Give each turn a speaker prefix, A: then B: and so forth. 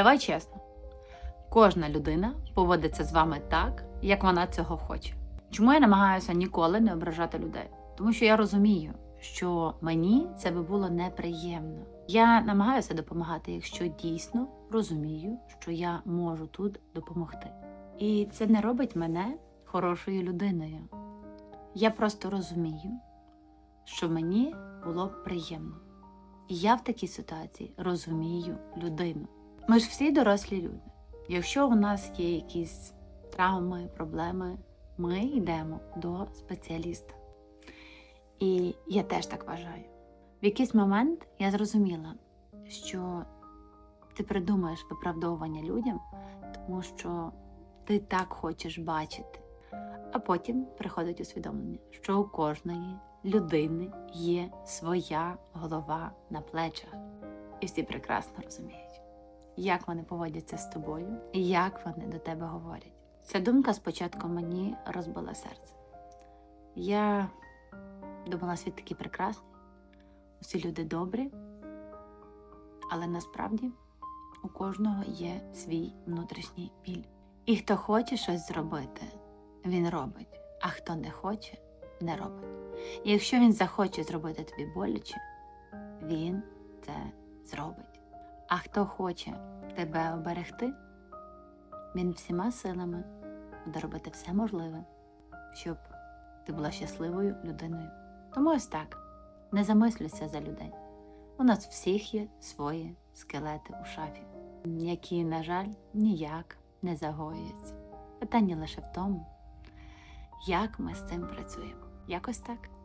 A: Давай чесно. Кожна людина поводиться з вами так, як вона цього хоче. Чому я намагаюся ніколи не ображати людей? Тому що я розумію, що мені це би було неприємно. Я намагаюся допомагати, якщо дійсно розумію, що я можу тут допомогти. І це не робить мене хорошою людиною. Я просто розумію, що мені було б приємно. І я в такій ситуації розумію людину. Ми ж всі дорослі люди. Якщо у нас є якісь травми, проблеми, ми йдемо до спеціаліста. І я теж так вважаю. В якийсь момент я зрозуміла, що ти придумаєш виправдовування людям, тому що ти так хочеш бачити. А потім приходить усвідомлення, що у кожної людини є своя голова на плечах. І всі прекрасно розуміють, як вони поводяться з тобою як вони до тебе говорять. Ця думка спочатку мені розбила серце. Я думала, світ такий прекрасний, усі люди добрі, але насправді у кожного є свій внутрішній біль. І хто хоче щось зробити, він робить, а хто не хоче, не робить. І якщо він захоче зробити тобі боляче, він це зробить. А хто хоче тебе оберегти, він всіма силами буде робити все можливе, щоб ти була щасливою людиною. Тому ось так, не замислюйся за людей. У нас всіх є свої скелети у шафі, які, на жаль, ніяк не загоюються. Питання лише в тому, як ми з цим працюємо. Якось так.